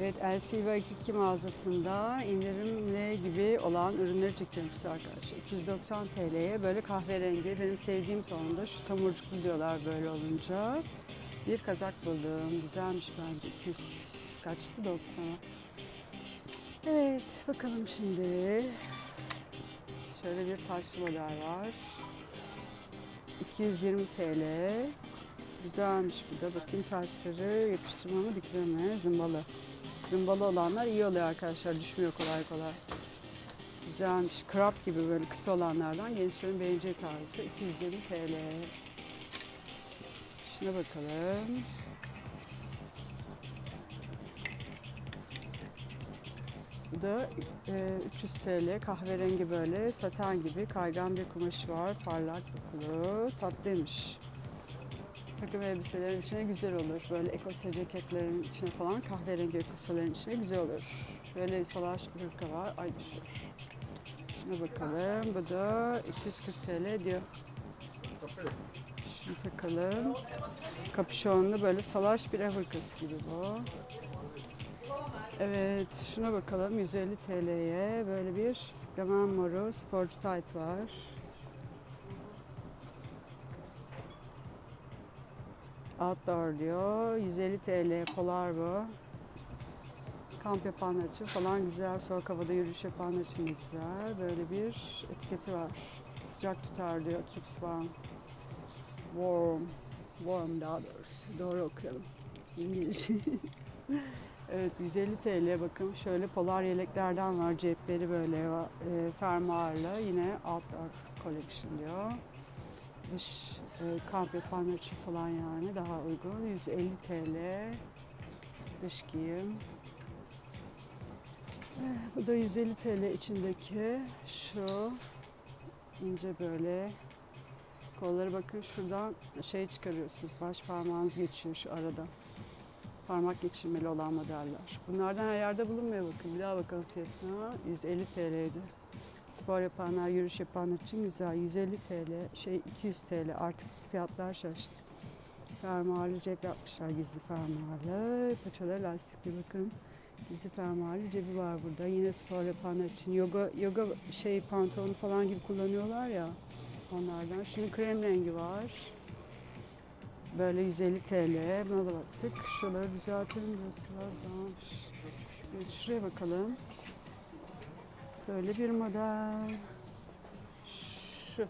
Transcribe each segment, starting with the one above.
Evet LC ve Hakiki mağazasında indirimli gibi olan ürünleri çekiyorum size arkadaşlar. 290 TL'ye böyle kahverengi benim sevdiğim tonda şu tomurcuklu diyorlar böyle olunca. Bir kazak buldum. Güzelmiş bence. 200 kaçtı 90'a. Evet bakalım şimdi. Şöyle bir taşlı model var. 220 TL. Güzelmiş bu da. Bakayım taşları yapıştırma mı dikme mi? Zımbalı. Zımbalı olanlar iyi oluyor arkadaşlar. Düşmüyor kolay kolay. Güzelmiş. Krap gibi böyle kısa olanlardan gençlerin beğeneceği tarzı. 220 TL. Şuna bakalım. Bu da e, 300 TL kahverengi böyle saten gibi kaygan bir kumaşı var. Parlak dokulu. Tatlıymış. Takım elbiselerin içine güzel olur. Böyle ekose ceketlerin içine falan kahverengi ekoselerin içine güzel olur. Böyle salaş bir hırka var. Ay düşüyor. Şuna bakalım. Bu da 240 TL diyor. Şunu takalım. Kapüşonlu böyle salaş bir ev hırkası gibi bu. Evet, şuna bakalım. 150 TL'ye böyle bir sıklaman moru sporcu tight var. Outdoor diyor. 150 TL polar bu. Kamp yapanlar için falan güzel. Soğuk havada yürüyüş yapanlar için de güzel. Böyle bir etiketi var. Sıcak tutar diyor. Keeps warm. Warm. Warm daha doğrusu. Doğru okuyalım. İngilizce. evet 150 TL bakın. Şöyle polar yeleklerden var. Cepleri böyle e, fermuarlı. Yine outdoor collection diyor. Dış kamp yapanlar için falan yani daha uygun. 150 TL dış giyim. Eh, Bu da 150 TL içindeki şu ince böyle kolları bakın şuradan şey çıkarıyorsunuz. Baş parmağınız geçiyor şu arada. Parmak geçirmeli olan modeller. Bunlardan her yerde bulunmuyor bakın. Bir daha bakalım fiyatına. 150 TL'ydi. Spor yapanlar, yürüyüş yapanlar için güzel. 150 TL, şey 200 TL artık fiyatlar şaştı. Fermuarlı cep yapmışlar gizli fermuarlı. Paçaları lastikli bakın. Gizli fermuarlı cebi var burada. Yine spor yapanlar için yoga yoga şey pantolon falan gibi kullanıyorlar ya onlardan. Şunun krem rengi var. Böyle 150 TL. Buna da baktık. Şuraları düzeltelim. Şuraya bakalım. Böyle bir model. Şu.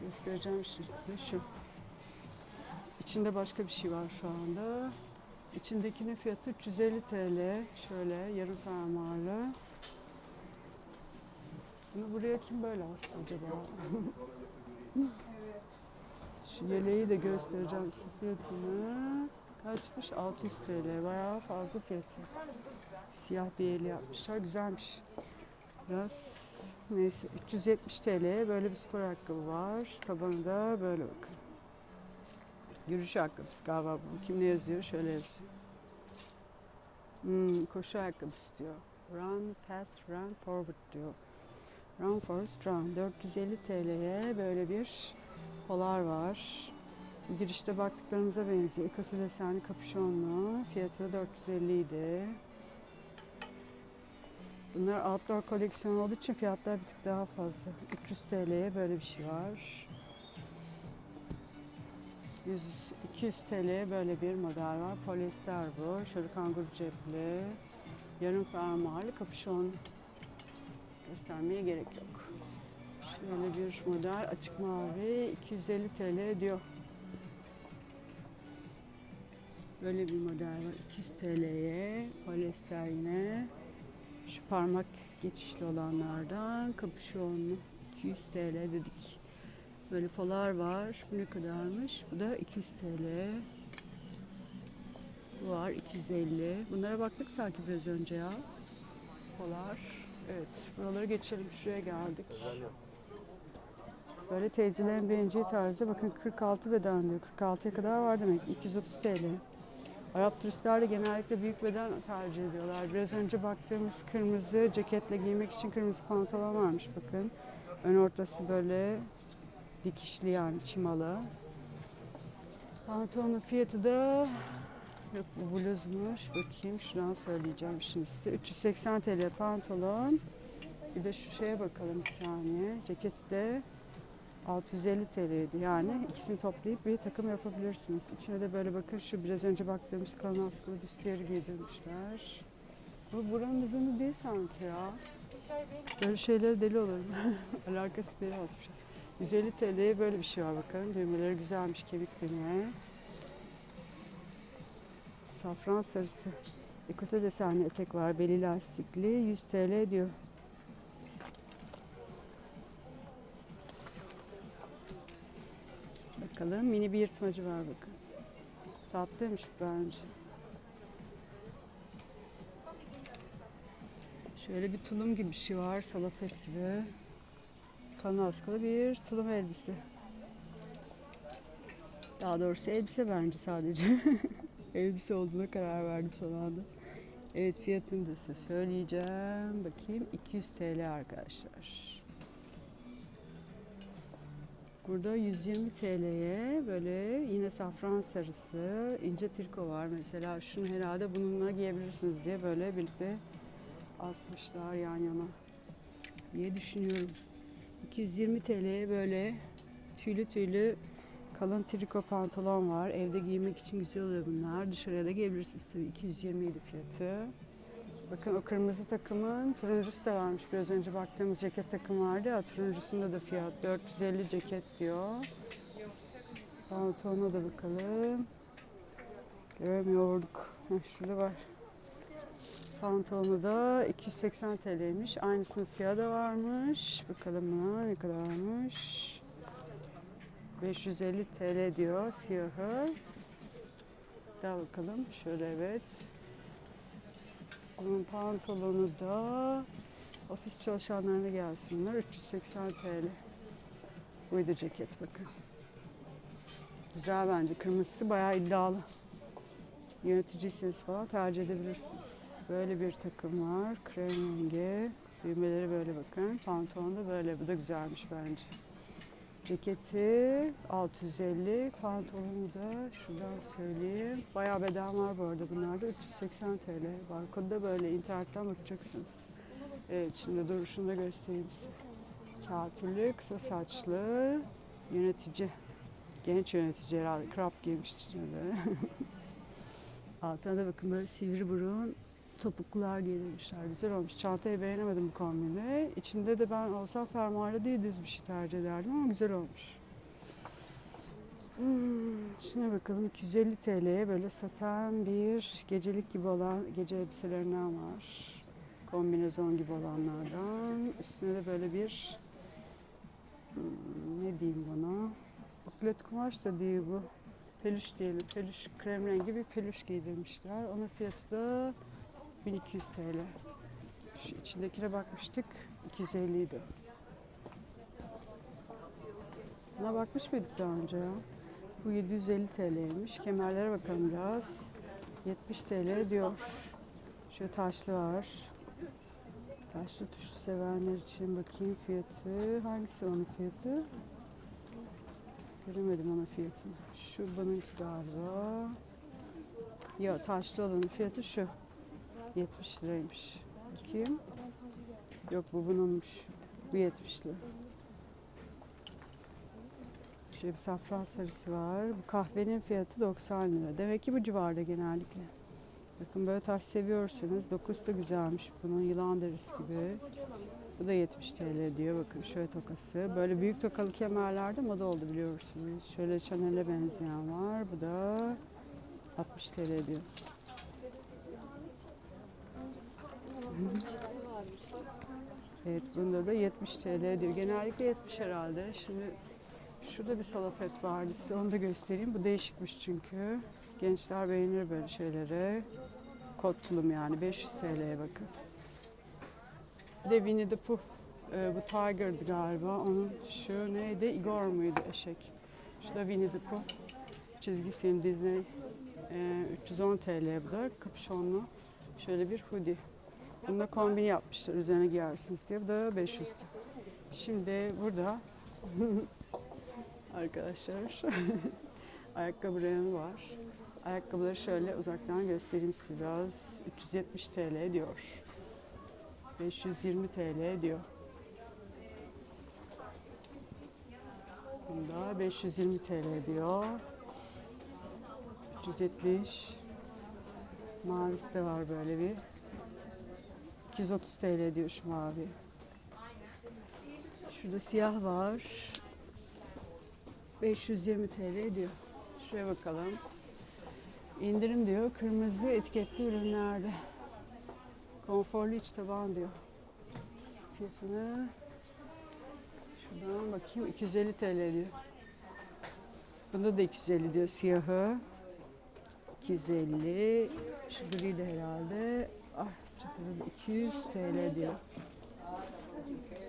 Göstereceğim size şu. İçinde başka bir şey var şu anda. İçindekinin fiyatı 350 TL. Şöyle yarım fermuarlı. Bunu buraya kim böyle astı acaba? Şu yeleği de göstereceğim size fiyatını. Kaçmış? 600 TL. Bayağı fazla fiyatı. Siyah bir yeleği yapmışlar. Güzelmiş. Biraz neyse 370 TL böyle bir spor ayakkabı var. Tabanı da böyle bakın. Yürüyüş ayakkabısı galiba bu. Kim ne yazıyor? Şöyle yazıyor. Hmm, koşu ayakkabısı diyor. Run fast, run forward diyor. Run fast, run. 450 TL'ye böyle bir polar var. Girişte baktıklarımıza benziyor. İkası desenli kapüşonlu. Fiyatı da 450 idi. Bunlar outdoor koleksiyon olduğu için fiyatlar bir tık daha fazla. 300 TL'ye böyle bir şey var. 100, 200 TL'ye böyle bir model var. Polyester bu. Şöyle kanguru cepli. Yarım fermuarlı kapüşon. Göstermeye gerek yok. Şöyle bir model açık mavi. 250 TL diyor. Böyle bir model var. 200 TL'ye. Polyester yine. Şu parmak geçişli olanlardan kapüşonlu 200 TL dedik. Böyle polar var. Bu ne kadarmış? Bu da 200 TL. Bu var 250. Bunlara baktık sanki biraz önce ya. Polar. Evet. Buraları geçelim. Şuraya geldik. Böyle teyzelerin beğeneceği tarzı. Bakın 46 beden diyor. 46'ya kadar var demek. 230 TL. Arap turistler de genellikle büyük beden tercih ediyorlar. Biraz önce baktığımız kırmızı ceketle giymek için kırmızı pantolon varmış bakın. Ön ortası böyle dikişli yani çimalı. Pantolonun fiyatı da Yok bu bluzmuş. Bakayım şuradan söyleyeceğim şimdi size. 380 TL pantolon. Bir de şu şeye bakalım bir saniye. Ceketi de 650 TL'ydi. Yani ikisini toplayıp bir takım yapabilirsiniz. İçine de böyle bakın şu biraz önce baktığımız kalın askılı büstiyeri giydirmişler. Bu buranın ürünü değil sanki ya. Böyle şeylere deli olurum. Alakası bir az bir şey. 150 TL'ye böyle bir şey var bakın. Düğmeleri güzelmiş kemik düğme. Safran sarısı. Ekosa desenli etek var. Beli lastikli. 100 TL diyor. Bakalım mini bir yırtmacı var bakın. Tatlıymış bence. Şöyle bir tulum gibi bir şey var. Salafet gibi. Askılı bir tulum elbise. Daha doğrusu elbise bence sadece. elbise olduğuna karar verdim son anda. Evet fiyatını da size söyleyeceğim. Bakayım 200 TL arkadaşlar. Burada 120 TL'ye böyle yine safran sarısı ince triko var mesela. Şunu herhalde bununla giyebilirsiniz diye böyle birlikte asmışlar yan yana diye düşünüyorum. 220 TL'ye böyle tüylü tüylü kalın triko pantolon var. Evde giymek için güzel oluyor bunlar. Dışarıya da giyebilirsiniz tabii. 220 idi fiyatı. Bakın o kırmızı takımın turuncusu da varmış. Biraz önce baktığımız ceket takım vardı ya. Turuncusunda da fiyat 450 ceket diyor. Pantolona da bakalım. Göremiyorduk. Heh, şurada var. Pantolonu da 280 TL'ymiş. Aynısının siyahı da varmış. Bakalım buna ne kadarmış. 550 TL diyor siyahı. Daha bakalım. Şöyle evet. Bunun pantolonu da ofis çalışanlarına gelsinler. 380 TL. Buydu ceket bakın. Güzel bence. Kırmızısı bayağı iddialı. Yöneticiyseniz falan tercih edebilirsiniz. Böyle bir takım var. Krem rengi. Düğmeleri böyle bakın. Pantolon da böyle. Bu da güzelmiş bence. Ceketi 650, pantolonu da şuradan söyleyeyim. Bayağı beden var bu arada bunlarda 380 TL. Barkodu da böyle internetten bakacaksınız. Evet şimdi duruşunu da göstereyim size. Kısa saçlı, yönetici. Genç yönetici herhalde. Krap giymiş içine de. Altına da bakın böyle sivri burun topuklular giydirmişler. Güzel olmuş. Çantayı beğenemedim bu kombini. İçinde de ben olsam fermuarlı değil düz bir şey tercih ederdim ama güzel olmuş. Hmm, şuna bakalım 250 TL'ye böyle saten bir gecelik gibi olan gece elbiselerinden var. Kombinezon gibi olanlardan. Üstüne de böyle bir hmm, ne diyeyim buna? Buklet kumaş da değil bu. Peluş diyelim. Peluş krem rengi bir peluş giydirmişler. Onun fiyatı da 1200 TL. Şu içindekine bakmıştık. 250 idi. Buna bakmış mıydık daha önce ya? Bu 750 TL'ymiş. Kemerlere bakalım biraz. 70 TL diyor. Şöyle taşlı var. Taşlı tuşlu sevenler için bakayım fiyatı. Hangisi onun fiyatı? Göremedim onun fiyatını. Şu bununki galiba. Yok taşlı olanın fiyatı şu. 70 liraymış. Bakayım. Yok bu bununmuş. Bu 70 lira. Şöyle bir safran sarısı var. Bu kahvenin fiyatı 90 lira. Demek ki bu civarda genellikle. Bakın böyle taş seviyorsanız dokusu da güzelmiş bunun yılan derisi gibi. Bu da 70 TL diyor. Bakın şöyle tokası. Böyle büyük tokalı kemerlerde moda oldu biliyorsunuz. Şöyle Chanel'e benzeyen var. Bu da 60 TL diyor. Evet bunda da 70 TL diyor. Genellikle 70 herhalde. Şimdi şurada bir salafet vardı size onu da göstereyim. Bu değişikmiş çünkü. Gençler beğenir böyle şeylere. Kot tulum yani 500 TL'ye bakın. Bir de Winnie the Pooh. Ee, bu Tiger'dı galiba. Onun şu neydi? Igor muydu eşek? Şu da Winnie the Pooh. Çizgi film Disney. Ee, 310 TL bu da. Kapüşonlu. Şöyle bir hoodie. Bunda kombin yapmışlar üzerine giyersiniz diye. Bu da 500. Şimdi burada arkadaşlar ayakkabı reyonu var. Ayakkabıları şöyle uzaktan göstereyim size biraz. 370 TL diyor. 520 TL diyor. Bunda 520 TL diyor. 370. Mavisi de var böyle bir. 230 TL diyor şu mavi. Şurada siyah var. 520 TL diyor. Şuraya bakalım. İndirim diyor. Kırmızı etiketli ürünlerde. Konforlu iç taban diyor. Fiyatını şuradan bakayım 250 TL diyor. Bunda da 250 diyor siyahı. 250. Şu gri de herhalde. Ah çatalım 200 TL diyor.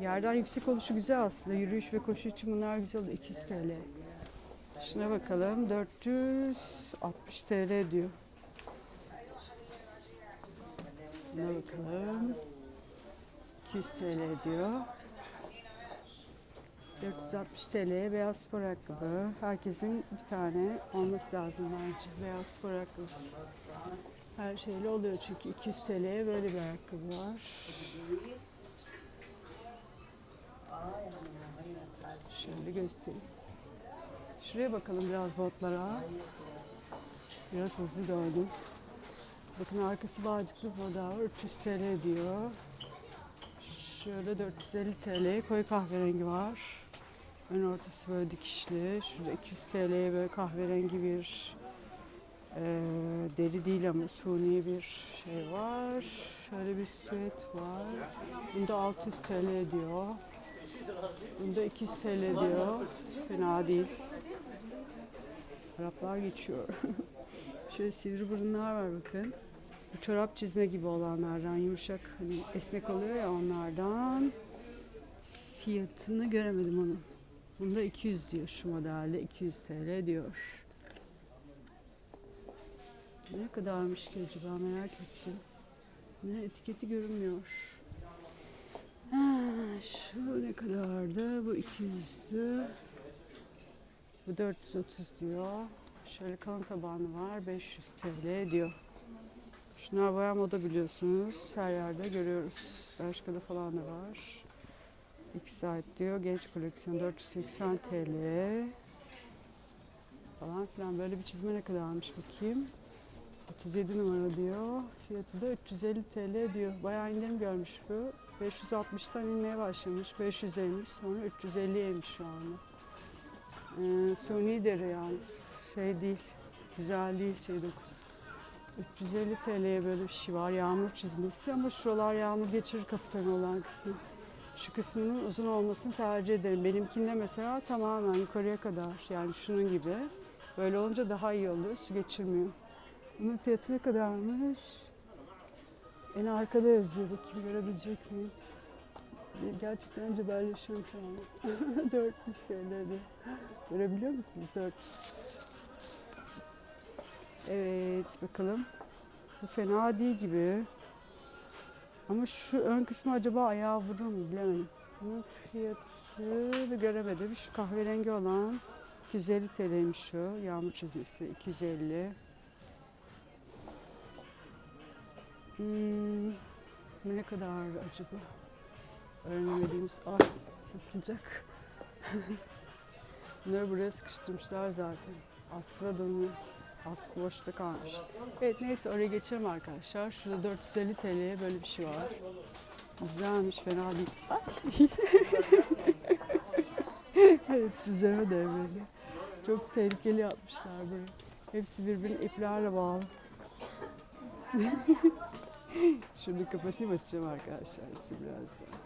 Yerden yüksek oluşu güzel aslında. Yürüyüş ve koşu için bunlar güzel oldu. 200 TL. Şuna bakalım. 460 TL diyor. Buna bakalım. 200 TL diyor. 460 TL'ye beyaz spor ayakkabı. Herkesin bir tane olması lazım bence. Beyaz spor ayakkabısı. Her şeyle oluyor çünkü 200 TL'ye böyle bir ayakkabı var. Şöyle göstereyim. Şuraya bakalım biraz botlara. Biraz hızlı gördüm. Bakın arkası bağcıklı burada var. 300 TL diyor. Şöyle 450 TL koyu kahverengi var. Ön ortası böyle dikişli. Şurada 200 TL'ye böyle kahverengi bir eee, deri değil ama suni bir şey var. Şöyle bir süet var. Bunda 600 TL diyor. Bunda 200 TL diyor. Fena değil. Araplar geçiyor. Şöyle sivri burunlar var bakın. Bu çorap çizme gibi olanlardan yumuşak hani esnek oluyor ya onlardan. Fiyatını göremedim onun. Bunda 200 diyor şu modelde 200 TL diyor. Ne kadarmış ki acaba merak ettim. Ne etiketi görünmüyor. Ha, şu ne kadardı? Bu 200'dü. Bu 430 diyor. Şöyle kalın tabanı var. 500 TL diyor. Şunlar bayağı moda biliyorsunuz. Her yerde görüyoruz. Bershka'da falan da var. X site diyor. Genç koleksiyon 480 TL. Falan filan. Böyle bir çizme ne kadarmış bakayım. 37 numara diyor. Fiyatı da 350 TL diyor. Bayağı indirim görmüş bu. 560'tan inmeye başlamış. 550'miş. Sonra 350'ymiş şu anda. Ee, suni deri yalnız. Şey değil. Güzel değil şey dokusu. 350 TL'ye böyle bir şey var. Yağmur çizmesi ama şuralar yağmur geçirir kapitanı olan kısmı. Şu kısmının uzun olmasını tercih ederim. Benimkinde mesela tamamen yukarıya kadar yani şunun gibi. Böyle olunca daha iyi oluyor. Su geçirmiyor. Bunun fiyatı ne kadarmış? En arkada yazıyor. Bakayım görebilecek miyim? Gerçekten cebelleşiyorum şu an. 400 TL'de. Görebiliyor musunuz? 400. Evet bakalım. Bu fena değil gibi. Ama şu ön kısmı acaba ayağa vurur mu bilemedim. Bunun fiyatı göremedim. Şu kahverengi olan 250 TL'ymiş şu. Yağmur çizmesi 250. Hmm, ne kadar acaba? Öğrenemediğimiz ah satılacak. Bunları buraya sıkıştırmışlar zaten. Askıda durmuyor. Askı boşta kalmış. Evet neyse oraya geçelim arkadaşlar. Şurada 450 TL'ye böyle bir şey var. Güzelmiş fena değil. Hepsi üzerime devrildi. Çok tehlikeli yapmışlar burayı. Hepsi birbirine iplerle bağlı. Şunu kapatayım açacağım arkadaşlar size birazdan.